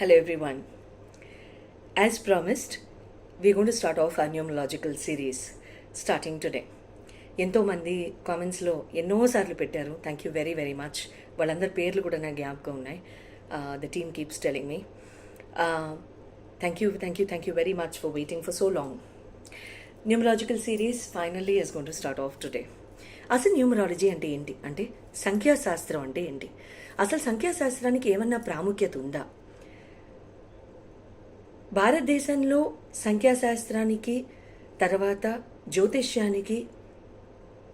Hello everyone. As promised, we're going to start off our numerological series starting today. ఎంతోమంది కామెంట్స్లో ఎన్నోసార్లు పెట్టారు. Thank you very very much వాళ్ళందరి పేర్లు కూడా నాకు జ్ఞాపకం ఉన్నాయి. The team keeps telling me thank you thank you thank you very much for waiting for so long numerological series finally is gonna start off today అసలు numerology అంటే ఏంటి? అంటే సంఖ్యాశాస్త్రం అంటే ఏంటి? అసలు సంఖ్యాశాస్త్రానికి ఏమన్నా ప్రాముఖ్యత ఉందా? భారతదేశంలో సంఖ్యాశాస్త్రానికి తర్వాత జ్యోతిష్యానికి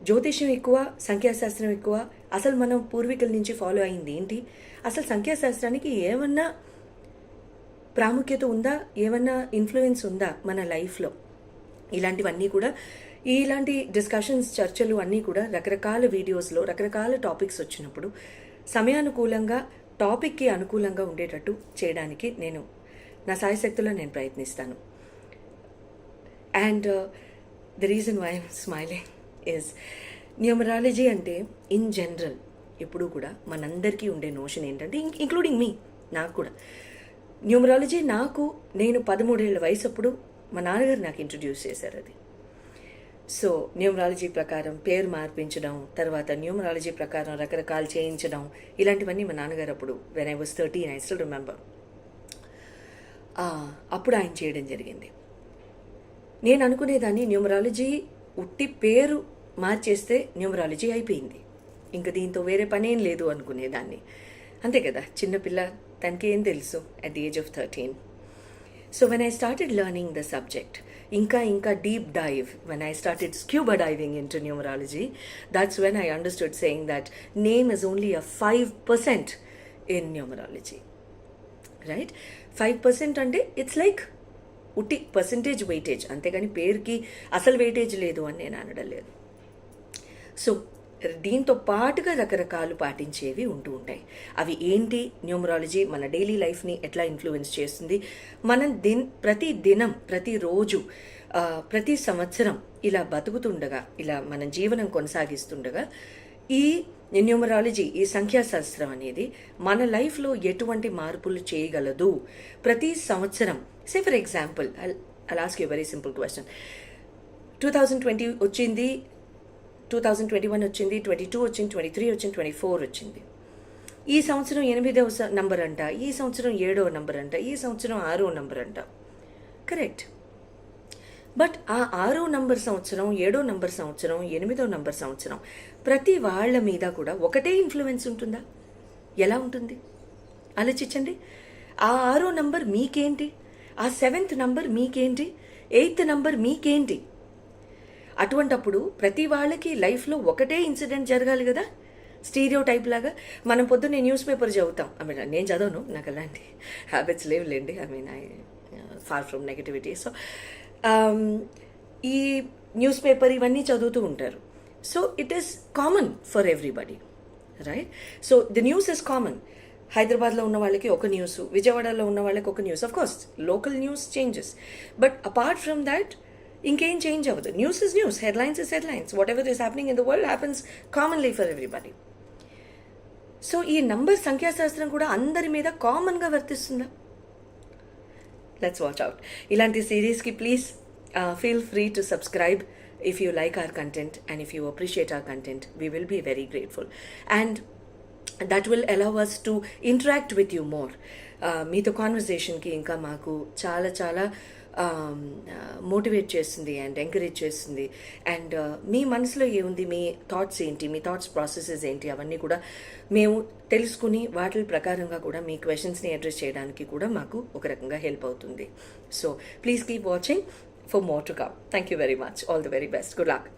జ్యోతిష్యం ఎక్కువ సంఖ్యాశాస్త్రం ఎక్కువ. అసలు మనం పూర్వీకుల నుంచి ఫాలో అయింది ఏంటి? అసలు సంఖ్యాశాస్త్రానికి ఏమన్నా ప్రాముఖ్యత ఉందా? ఏమన్నా ఇన్ఫ్లుయెన్స్ ఉందా మన లైఫ్లో? ఇలాంటివన్నీ కూడా ఇలాంటి డిస్కషన్స్ చర్చలు అన్నీ కూడా రకరకాల వీడియోస్లో రకరకాల టాపిక్స్ వచ్చినప్పుడు సమయానుకూలంగా టాపిక్కి అనుకూలంగా ఉండేటట్టు చేయడానికి నేను నా సాయశక్తిలో నేను ప్రయత్నిస్తాను. And the reason why I'm smiling is numerology అంటే ఇన్ జనరల్ ఎప్పుడూ కూడా మనందరికీ ఉండే నోషన్ ఏంటంటే ఇంక్లూడింగ్ మీ నాకు కూడా. న్యూమరాలజీ నాకు నేను పదమూడేళ్ళ వయసు అప్పుడు మా నాన్నగారు నాకు ఇంట్రడ్యూస్ చేశారు అది. సో న్యూమరాలజీ ప్రకారం పేరు మార్పించడం తర్వాత న్యూమరాలజీ ప్రకారం రకరకాలు చేయించడం ఇలాంటివన్నీ మా నాన్నగారు అప్పుడు when I was thirteen I still remember అప్పుడు ఆయన చేయడం జరిగింది. నేను అనుకునేదాన్ని న్యూమరాలజీ ఉట్టి పేరు మార్చేస్తే న్యూమరాలజీ అయిపోయింది. ఇంకా దీంతో వేరే పనేం లేదు అనుకునేదాన్ని. అంతే కదా చిన్నపిల్ల తనకి ఏం తెలుసు at the age of thirteen so when I started learning the subject ఇంకా ఇంకా deep dive when I started scuba diving in to numerology that's when I understood saying that name is only a five percent in numerology. Right five percent అంటే it's like ఉట్టి percentage weightage అంతేగాని పేరుకి అసలు weightage లేదు అని నేను అనడం లేదు. సో దీంతో పాటుగా రకరకాలు పాటించేవి ఉంటూ ఉంటాయి. అవి ఏంటి? న్యూమరాలజీ మన డైలీ లైఫ్ని ఎట్లా ఇన్ఫ్లుయెన్స్ చేస్తుంది? మనం దిన్ ప్రతి దినం ప్రతిరోజు ప్రతి సంవత్సరం ఇలా బతుకుతుండగా ఇలా మన జీవనం కొనసాగిస్తుండగా ఈ న్యూమరాలజీ ఈ సంఖ్యాశాస్త్రం అనేది మన లైఫ్లో ఎటువంటి మార్పులు చేయగలదు? ప్రతి సంవత్సరం say for example I ask you very simple question two thousand twenty వచ్చింది టూ థౌజండ్ ట్వంటీ వన్ వచ్చింది ట్వంటీ టూ వచ్చింది ట్వంటీ త్రీ వచ్చింది ట్వంటీ ఫోర్ వచ్చింది. ఈ సంవత్సరం ఎనిమిదవ నంబర్ అంట ఈ సంవత్సరం ఏడవ నంబర్ అంట ఈ సంవత్సరం ఆరో నంబర్ అంట. కరెక్ట్ బట్ ఆ ఆరో నంబర్ సంవత్సరం ఏడో నంబర్ సంవత్సరం ఎనిమిదో నంబర్ సంవత్సరం ప్రతి వాళ్ళ మీద కూడా ఒకటే ఇన్ఫ్లుయెన్స్ ఉంటుందా? ఎలా ఉంటుంది? ఆలోచించండి. ఆ ఆరో నంబర్ మీకేంటి? ఆ సెవెంత్ నంబర్ మీకేంటి? ఎయిత్ నంబర్ మీకేంటి? అటువంటప్పుడు ప్రతి వాళ్ళకి లైఫ్లో ఒకటే ఇన్సిడెంట్ జరగాలి కదా? స్టీరియో టైప్ లాగా. మనం పొద్దున్నే న్యూస్ పేపర్ చదువుతాం. ఐ మీన్ నేను చదవను నాకు అలాంటి habits లేవులేండి. I mean I far from negativity so Um, ఈ న్యూస్ పేపర్ ఇవన్నీ చదువుతూ ఉంటారు. So it is common for everybody right so the news is common హైదరాబాద్లో ఉన్న వాళ్ళకి ఒక న్యూస్ విజయవాడలో ఉన్న వాళ్ళకి ఒక news of course local news changes but apart from that ఇంకేం చేంజ్ అవ్వదు. News is news headlines is headlines what ever is happening in the world happens commonly for everybody so ఈ నంబర్ సంఖ్యాశాస్త్రం కూడా అందరి మీద కామన్గా వర్తిస్తుందా? లెట్స్ వాచ్ అవుట్ ఇలాంటి సిరీస్కి please feel free to subscribe if you like our content and if you appreciate our content we will be very grateful and that will allow us to interact with you more మీతో కాన్వర్జేషన్కి ఇంకా మాకు చాలా చాలా Um, uh, motivate చేస్తుంది and encourage చేస్తుంది. And uh, మీ మనసులో ఏముంది? మీ థాట్స్ ఏంటి? మీ థాట్స్ ప్రాసెసెస్ ఏంటి? అవన్నీ కూడా మేము తెలుసుకుని వాటి ప్రకారంగా కూడా మీ క్వశ్చన్స్ని అడ్రస్ చేయడానికి కూడా మాకు ఒక రకంగా హెల్ప్ అవుతుంది. So please keep watching for more to come thank you very much all the very best good luck